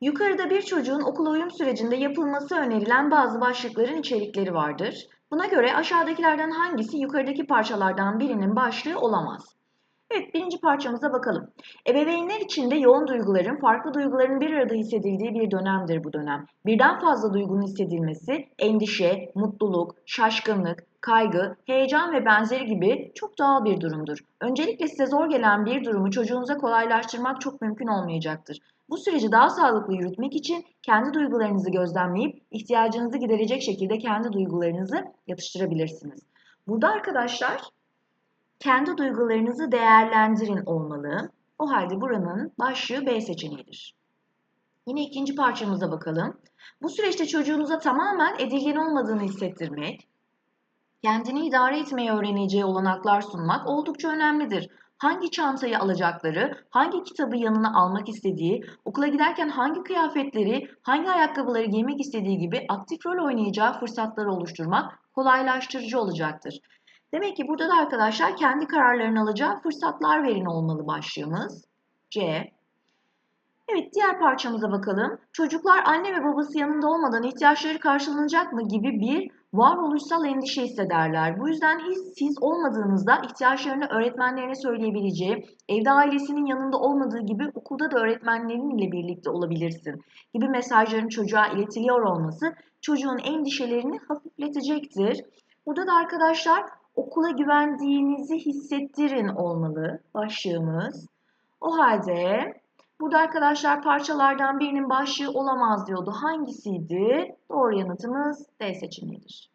Yukarıda bir çocuğun okula uyum sürecinde yapılması önerilen bazı başlıkların içerikleri vardır. Buna göre aşağıdakilerden hangisi yukarıdaki parçalardan birinin başlığı olamaz? Evet, birinci parçamıza bakalım. Ebeveynler içinde yoğun duyguların, farklı duyguların bir arada hissedildiği bir dönemdir bu dönem. Birden fazla duygunun hissedilmesi, endişe, mutluluk, şaşkınlık, kaygı, heyecan ve benzeri gibi çok doğal bir durumdur. Öncelikle size zor gelen bir durumu çocuğunuza kolaylaştırmak çok mümkün olmayacaktır. Bu süreci daha sağlıklı yürütmek için kendi duygularınızı gözlemleyip ihtiyacınızı giderecek şekilde kendi duygularınızı yatıştırabilirsiniz. Burada arkadaşlar kendi duygularınızı değerlendirin olmalı. O halde buranın başlığı B seçeneğidir. Yine ikinci parçamıza bakalım. Bu süreçte çocuğunuza tamamen edilgen olmadığını hissettirmek, kendini idare etmeyi öğreneceği olanaklar sunmak oldukça önemlidir. Hangi çantayı alacakları, hangi kitabı yanına almak istediği, okula giderken hangi kıyafetleri, hangi ayakkabıları giymek istediği gibi aktif rol oynayacağı fırsatları oluşturmak kolaylaştırıcı olacaktır. Demek ki burada da arkadaşlar kendi kararlarını alacağı fırsatlar verin olmalı başlığımız. C. Evet diğer parçamıza bakalım. Çocuklar anne ve babası yanında olmadan ihtiyaçları karşılanacak mı gibi bir varoluşsal endişe hissederler. Bu yüzden hiç siz olmadığınızda ihtiyaçlarını öğretmenlerine söyleyebileceği, evde ailesinin yanında olmadığı gibi okulda da öğretmenlerinle birlikte olabilirsin gibi mesajların çocuğa iletiliyor olması çocuğun endişelerini hafifletecektir. Burada da arkadaşlar okula güvendiğinizi hissettirin olmalı başlığımız. O halde burada arkadaşlar parçalardan birinin başlığı olamaz diyordu. Hangisiydi? Doğru yanıtımız D seçeneğidir.